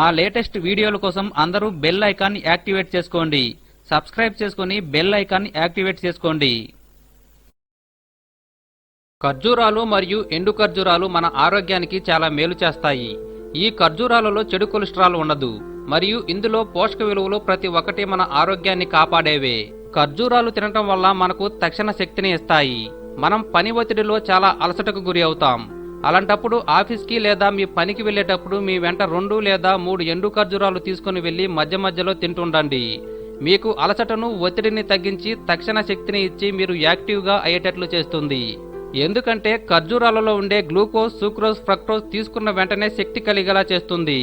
మా లేటెస్ట్ వీడియోల కోసం అందరూ బెల్ ఐకాన్ యాక్టివేట్ చేసుకోండి. సబ్స్క్రైబ్ చేసుకుని బెల్ ఐకాన్ యాక్టివేట్ చేసుకోండి. ఖర్జూరాలు మరియు ఎండు ఖర్జూరాలు మన ఆరోగ్యానికి చాలా మేలు చేస్తాయి. ఈ ఖర్జూరాలలో చెడు కొలెస్ట్రాల్ ఉండదు. మరియు ఇందులో పోషక విలువలు ప్రతి ఒక్కటి మన ఆరోగ్యాన్ని కాపాడేవే. ఖర్జూరాలు తినటం వల్ల మనకు తక్షణ శక్తిని ఇస్తాయి. మనం పని ఒత్తిడిలో చాలా అలసటకు గురి అవుతాం. అలాంటప్పుడు ఆఫీస్కి లేదా మీ పనికి వెళ్ళేటప్పుడు మీ వెంట రెండు లేదా మూడు ఎండు ఖర్జూరాలు తీసుకుని వెళ్ళి మధ్య మధ్యలో తింటుండండి. మీకు అలసటను ఒత్తిడిని తగ్గించి తక్షణ శక్తిని ఇచ్చి మీరు యాక్టివ్గా అయ్యేటట్లు చేస్తుంది. ఎందుకంటే ఖర్జూరాలలో ఉండే గ్లూకోజ్ సూక్రోజ్ ఫ్రక్టోజ్ తీసుకున్న వెంటనే శక్తి కలిగేలా చేస్తుంది.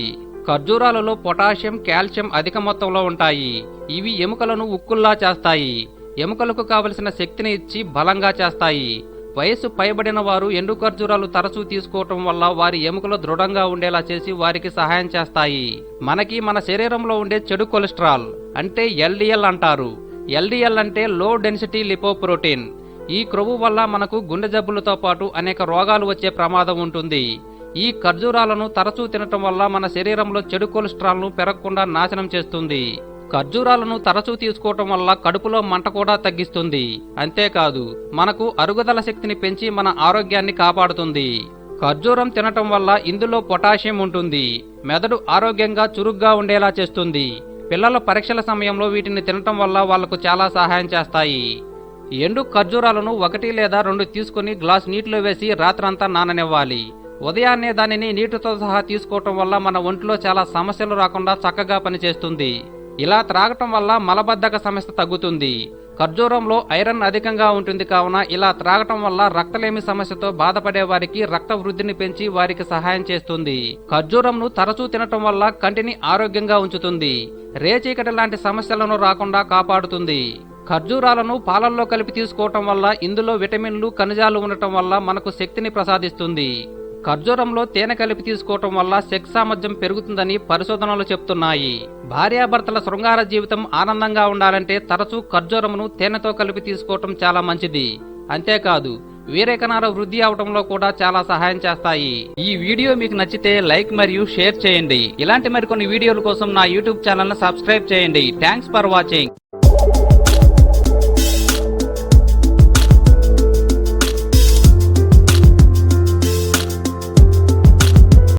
ఖర్జూరాలలో పొటాషియం కాల్షియం అధిక మొత్తంలో ఉంటాయి. ఇవి ఎముకలను ఉక్కుల్లా చేస్తాయి. ఎముకలకు కావలసిన శక్తిని ఇచ్చి బలంగా చేస్తాయి. వయసు పైబడిన వారు ఎండు ఖర్జూరాలు తరచూ తీసుకోవటం వల్ల వారి ఎముకలు దృఢంగా ఉండేలా చేసి వారికి సహాయం చేస్తాయి. మనకి మన శరీరంలో ఉండే చెడు కొలెస్ట్రాల్ అంటే ఎల్డిఎల్ అంటారు. ఎల్డిఎల్ అంటే లో డెన్సిటీ లిపోప్రోటీన్ ఈ క్రొవ్వు వల్ల మనకు గుండె జబ్బులతో పాటు అనేక రోగాలు వచ్చే ప్రమాదం ఉంటుంది. ఈ ఖర్జూరాలను తరచూ తినటం వల్ల మన శరీరంలో చెడు కొలెస్ట్రాల్ను పెరగకుండా నాశనం చేస్తుంది. ఖర్జూరాలను తరచూ తీసుకోవటం వల్ల కడుపులో మంట కూడా తగ్గిస్తుంది. అంతేకాదు మనకు అరుగుదల శక్తిని పెంచి మన ఆరోగ్యాన్ని కాపాడుతుంది. ఖర్జూరం తినటం వల్ల ఇందులో పొటాషియం ఉంటుంది. మెదడు ఆరోగ్యంగా చురుగ్గా ఉండేలా చేస్తుంది. పిల్లల పరీక్షల సమయంలో వీటిని తినటం వల్ల వాళ్ళకు చాలా సహాయం చేస్తాయి. ఎండు ఖర్జూరాలను ఒకటి లేదా రెండు తీసుకుని గ్లాస్ నీటిలో వేసి రాత్రంతా నాననివ్వాలి. ఉదయాన్నే దానిని నీటితో సహా తీసుకోవటం వల్ల మన ఒంట్లో చాలా సమస్యలు రాకుండా చక్కగా పనిచేస్తుంది. ఇలా త్రాగటం వల్ల మలబద్ధక సమస్య తగ్గుతుంది. ఖర్జూరంలో ఐరన్ అధికంగా ఉంటుంది కావున ఇలా త్రాగటం వల్ల రక్తలేమి సమస్యతో బాధపడే వారికి రక్త వృద్ధిని పెంచి వారికి సహాయం చేస్తుంది. ఖర్జూరంను తరచూ తినటం వల్ల కంటిని ఆరోగ్యంగా ఉంచుతుంది. రేచీకటి లాంటి సమస్యలను రాకుండా కాపాడుతుంది. ఖర్జూరాలను పాలల్లో కలిపి తీసుకోవటం వల్ల ఇందులో విటమిన్లు ఖనిజాలు ఉండటం వల్ల మనకు శక్తిని ప్రసాదిస్తుంది. ఖర్జూరంలో తేనె కలిపి తీసుకోవటం వల్ల సెక్స్ సామర్థ్యం పెరుగుతుందని పరిశోధనలు చెప్తున్నాయి. భార్యాభర్తల శృంగార జీవితం ఆనందంగా ఉండాలంటే తరచూ ఖర్జూరమును తేనెతో కలిపి తీసుకోవటం చాలా మంచిది. అంతేకాదు వీరేకనార వృద్ధి అవటంలో కూడా చాలా సహాయం చేస్తాయి. ఈ వీడియో మీకు నచ్చితే లైక్ మరియు షేర్ చేయండి. ఇలాంటి మరికొన్ని వీడియోల కోసం నా యూట్యూబ్ ఛానల్ సబ్స్క్రైబ్ చేయండి. Thanks for watching.